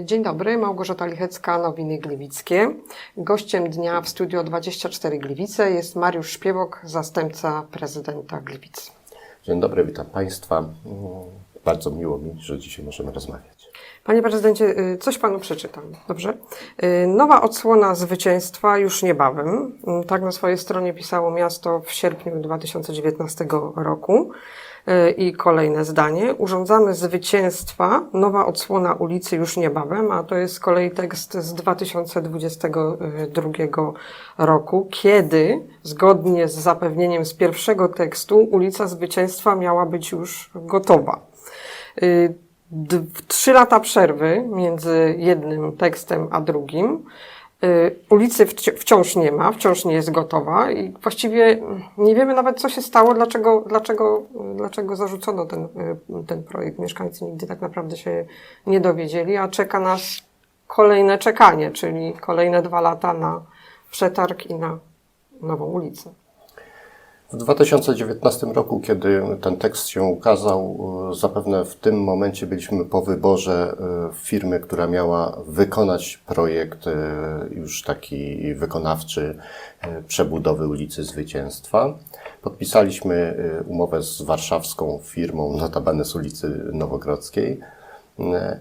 Dzień dobry, Małgorzata Lichecka, Nowiny Gliwickie. Gościem dnia w Studio 24 Gliwice jest Mariusz Szpiewok, zastępca prezydenta Gliwic. Dzień dobry, witam Państwa. Mm, Bardzo miło mi, że dzisiaj możemy rozmawiać. Panie prezydencie, y, coś panu przeczytam, dobrze? Y, Nowa odsłona zwycięstwa już niebawem. Y, Tak na swojej stronie pisało miasto w sierpniu 2019 roku. Y, I kolejne zdanie. Urządzamy zwycięstwa. Nowa odsłona ulicy już niebawem, a to jest z kolei tekst z 2022 roku, kiedy zgodnie z zapewnieniem z pierwszego tekstu ulica Zwycięstwa miała być już gotowa. Trzy lata przerwy między jednym tekstem a drugim. Y, Ulicy wci- wciąż nie ma, wciąż nie jest gotowa i właściwie nie wiemy nawet, co się stało, dlaczego, dlaczego, dlaczego zarzucono ten, y, ten projekt. Mieszkańcy nigdy tak naprawdę się nie dowiedzieli, a czeka nas kolejne czekanie, czyli kolejne dwa lata na przetarg i na nową ulicę. W 2019 roku, kiedy ten tekst się ukazał, e, zapewne w tym momencie byliśmy po wyborze e, firmy, która miała wykonać projekt e, już taki wykonawczy przebudowy ulicy Zwycięstwa. Podpisaliśmy umowę z warszawską firmą, notabene z ulicy Nowogrodzkiej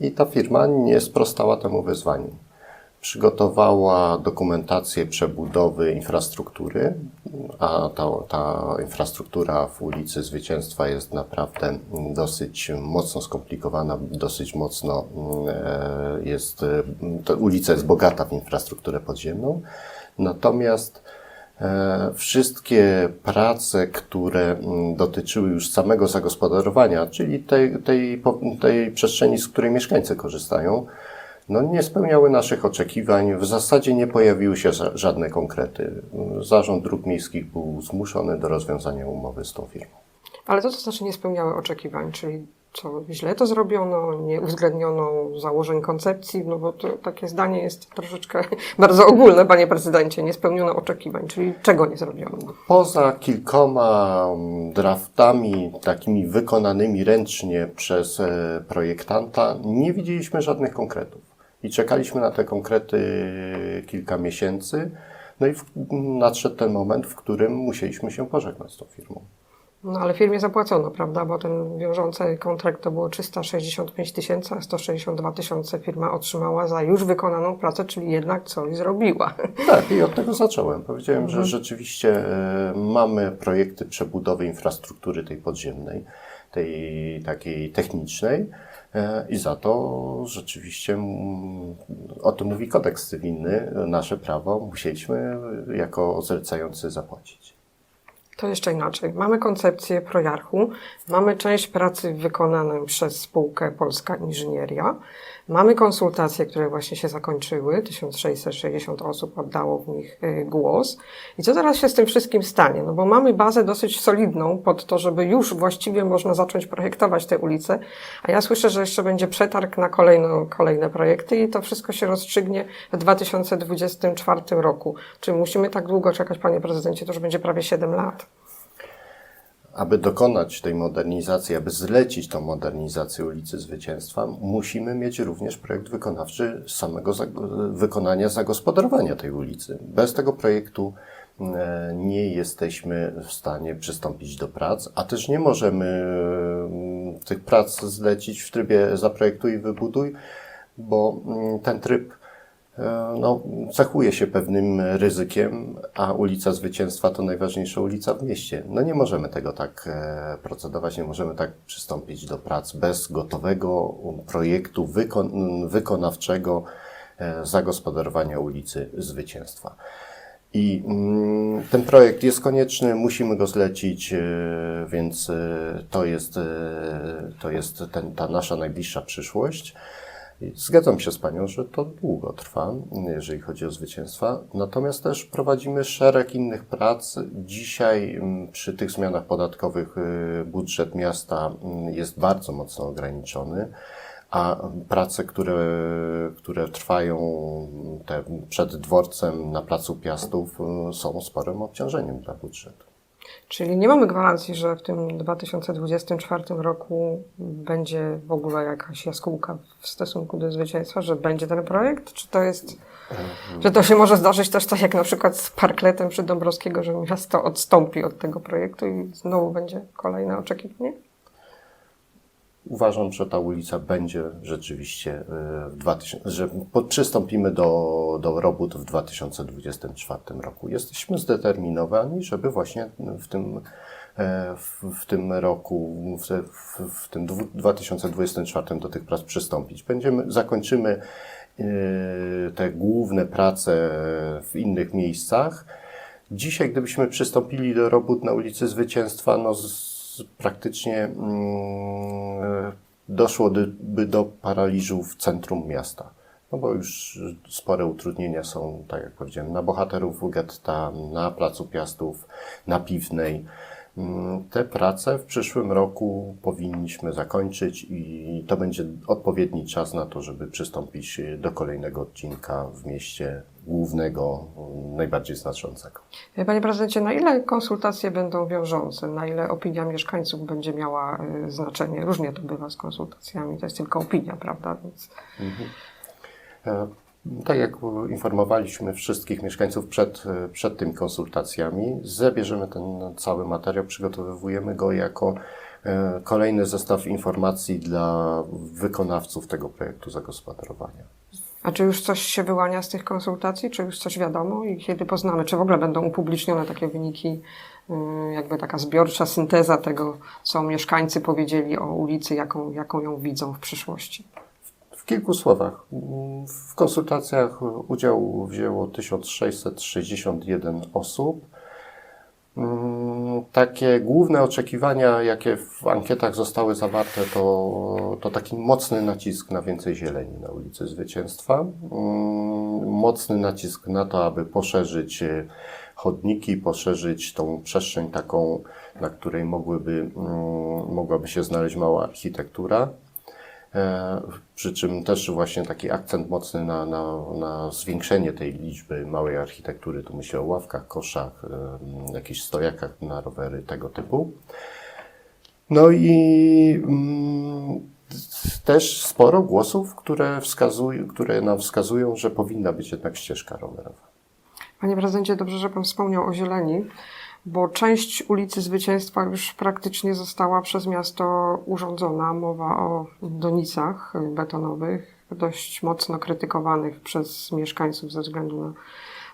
i ta firma nie sprostała temu wyzwaniu. Przygotowała dokumentację przebudowy infrastruktury, a ta, ta infrastruktura w ulicy Zwycięstwa jest naprawdę dosyć mocno skomplikowana, dosyć mocno e, jest, ta ulica jest bogata w infrastrukturę podziemną, natomiast e, Wszystkie prace, które mm, dotyczyły już samego zagospodarowania, czyli tej, tej, tej przestrzeni, z której mieszkańcy korzystają, no nie spełniały naszych oczekiwań. W zasadzie nie pojawiły się ża- żadne konkrety. Zarząd Dróg Miejskich był zmuszony do rozwiązania umowy z tą firmą. Ale to, to znaczy nie spełniały oczekiwań, czyli co źle to zrobiono, nie uwzględniono założeń koncepcji, no bo to takie zdanie jest troszeczkę bardzo ogólne, panie prezydencie, nie spełniono oczekiwań, czyli czego nie zrobiono? Poza kilkoma mm, draftami, takimi wykonanymi ręcznie przez e, projektanta, nie widzieliśmy żadnych konkretów. I czekaliśmy na te konkrety kilka miesięcy. No i w, nadszedł ten moment, w którym musieliśmy się pożegnać z tą firmą. No ale firmie zapłacono, prawda, bo ten wiążący kontrakt to było 365 tysięcy, a 162 tysiące firma otrzymała za już wykonaną pracę, czyli jednak coś zrobiła. Tak, i od tego zacząłem. Powiedziałem, że rzeczywiście e, mamy projekty przebudowy infrastruktury tej podziemnej, tej takiej technicznej e, i za to rzeczywiście, o tym mówi kodeks cywilny, nasze prawo, musieliśmy jako zlecający zapłacić. To jeszcze inaczej. Mamy koncepcję projarchu, mamy część pracy wykonaną przez spółkę Polska Inżynieria, mamy konsultacje, które właśnie się zakończyły, 1660 osób oddało w nich y, głos. I co teraz się z tym wszystkim stanie? No bo mamy bazę dosyć solidną pod to, żeby już właściwie można zacząć projektować te ulice, a ja słyszę, że jeszcze będzie przetarg na kolejno, kolejne projekty i to wszystko się rozstrzygnie w 2024 roku. Czy musimy tak długo czekać, panie prezydencie? To już będzie prawie 7 lat. Aby dokonać tej modernizacji, aby zlecić tą modernizację ulicy Zwycięstwa, musimy mieć również projekt wykonawczy samego wykonania zagospodarowania tej ulicy. Bez tego projektu e, nie jesteśmy w stanie przystąpić do prac, a też nie możemy e, tych prac zlecić w trybie zaprojektuj i wybuduj, bo mm, ten tryb no, cechuje się pewnym ryzykiem, a ulica Zwycięstwa to najważniejsza ulica w mieście. No nie możemy tego tak e, procedować, nie możemy tak przystąpić do prac bez gotowego projektu wykon- wykonawczego e, zagospodarowania ulicy Zwycięstwa. I mm, ten projekt jest konieczny, musimy go zlecić, e, więc e, to jest, e, to jest ten, ta nasza najbliższa przyszłość. Zgadzam się z Panią, że to długo trwa, jeżeli chodzi o zwycięstwa. Natomiast też prowadzimy szereg innych prac. Dzisiaj mm, przy tych zmianach podatkowych y, budżet miasta mm, jest bardzo mocno ograniczony, a prace, które, które trwają te przed dworcem na Placu Piastów y, są sporym obciążeniem dla budżetu. Czyli nie mamy gwarancji, że w tym 2024 roku będzie w ogóle jakaś jaskółka w stosunku do zwycięstwa, że będzie ten projekt? Czy to jest, że to się może zdarzyć też tak jak na przykład z parkletem przy Dąbrowskiego, że miasto odstąpi od tego projektu i znowu będzie kolejne oczekiwanie? Uważam, że ta ulica będzie rzeczywiście y, w 2000, że przystąpimy do, do robót w 2024 roku. Jesteśmy zdeterminowani, żeby właśnie w tym, e, w, w tym roku, w, w, tym dwu- 2024 do tych prac przystąpić. Będziemy, zakończymy y, te główne prace w innych miejscach. Dzisiaj, gdybyśmy przystąpili do robót na ulicy Zwycięstwa, no z, praktycznie mm, doszłoby do paraliżu w centrum miasta. No bo już spore utrudnienia są, tak jak powiedziałem, na bohaterów getta, na Placu Piastów, na Piwnej. Mm, Te prace w przyszłym roku powinniśmy zakończyć i to będzie odpowiedni czas na to, żeby przystąpić do kolejnego odcinka w mieście głównego, najbardziej znaczącego. Panie prezydencie, na ile konsultacje będą wiążące? Na ile opinia mieszkańców będzie miała y, znaczenie? Różnie to bywa z konsultacjami, to jest tylko opinia, prawda? Więc E, Tak jak informowaliśmy wszystkich mieszkańców przed, e, przed tymi konsultacjami, zabierzemy ten cały materiał, przygotowujemy go jako e, kolejny zestaw informacji dla wykonawców tego projektu zagospodarowania. A czy już coś się wyłania z tych konsultacji? Czy już coś wiadomo i kiedy poznamy? Czy w ogóle będą upublicznione takie wyniki, y, jakby taka zbiorcza synteza tego, co mieszkańcy powiedzieli o ulicy, jaką, jaką ją widzą w przyszłości? W kilku słowach. W konsultacjach udział wzięło 1661 osób. Mm, Takie główne oczekiwania, jakie w ankietach zostały zawarte, to, to taki mocny nacisk na więcej zieleni na ulicy Zwycięstwa. Mm, Mocny nacisk na to, aby poszerzyć e, chodniki, poszerzyć tą przestrzeń taką, na której mogłyby, mm, mogłaby się znaleźć mała architektura. E, Przy czym też właśnie taki akcent mocny na, na, na zwiększenie tej liczby małej architektury. Tu myślę o ławkach, koszach, jakichś stojakach na rowery, tego typu. No i mm, też sporo głosów, które, wskazują, które nam wskazują, że powinna być jednak ścieżka rowerowa. Panie prezydencie, dobrze, że pan wspomniał o zieleni, bo część ulicy Zwycięstwa już praktycznie została przez miasto urządzona. Mowa o donicach betonowych, dość mocno krytykowanych przez mieszkańców ze względu na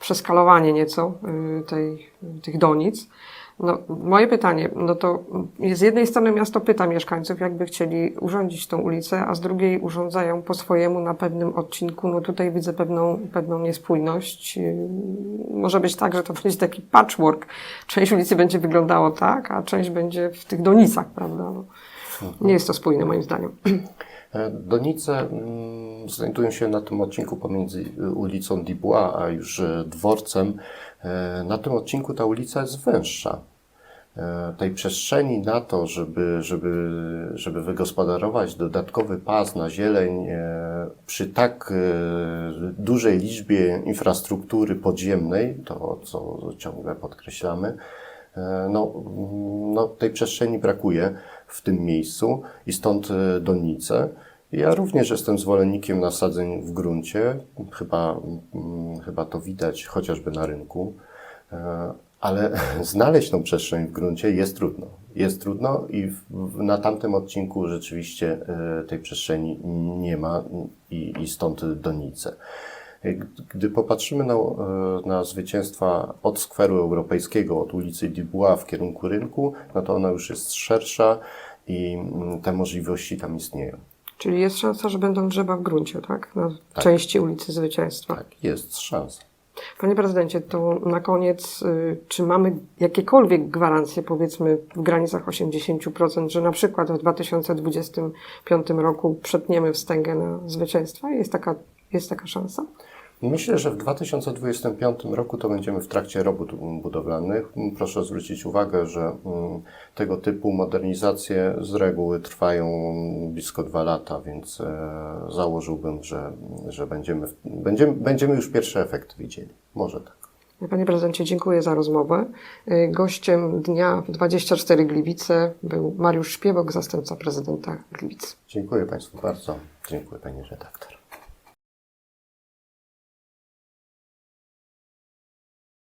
przeskalowanie nieco y, tej, tych donic. No, moje pytanie, no to z jednej strony miasto pyta mieszkańców, jakby chcieli urządzić tą ulicę, a z drugiej urządzają po swojemu na pewnym odcinku. No tutaj widzę pewną, pewną niespójność. Yy, Może być tak, że to będzie taki patchwork. Część ulicy będzie wyglądało tak, a część będzie w tych donicach, prawda? No, nie jest to spójne moim zdaniem. E, Donice mm, znajdują się na tym odcinku pomiędzy y, ulicą Dubois a już e, dworcem. E, Na tym odcinku ta ulica jest węższa. E, Tej przestrzeni na to, żeby, żeby, żeby wygospodarować dodatkowy pas na zieleń e, przy tak e, dużej liczbie infrastruktury podziemnej, to co ciągle podkreślamy, E, no, no, tej przestrzeni brakuje w tym miejscu i stąd e, donice. Ja również jestem zwolennikiem nasadzeń w gruncie. Chyba, mm, chyba to widać chociażby na rynku. E, Ale znaleźć tą przestrzeń w gruncie jest trudno. Jest trudno i na tamtym odcinku rzeczywiście e, tej przestrzeni nie ma i, i stąd donice. Gdy popatrzymy na, e, na zwycięstwa od skweru europejskiego, od ulicy Dubois w kierunku rynku, no to ona już jest szersza i mm, te możliwości tam istnieją. Czyli jest szansa, że będą drzewa w gruncie, tak? Na części ulicy Zwycięstwa. Tak, jest szansa. Panie prezydencie, to na koniec, y, czy mamy jakiekolwiek gwarancje, powiedzmy w granicach 80%, że na przykład w 2025 roku przetniemy wstęgę na zwycięstwa? Jest taka, jest taka szansa? Myślę, że w 2025 roku to będziemy w trakcie robót budowlanych. Proszę zwrócić uwagę, że mm, tego typu modernizacje z reguły trwają blisko dwa lata, więc e, założyłbym, że, że będziemy, będziemy, będziemy już pierwszy efekt widzieli. Może tak. Panie prezydencie, dziękuję za rozmowę. Y, Gościem dnia w 24 Gliwice był Mariusz Śpiewok, zastępca prezydenta Gliwic. Dziękuję Państwu bardzo. Dziękuję Pani redaktor.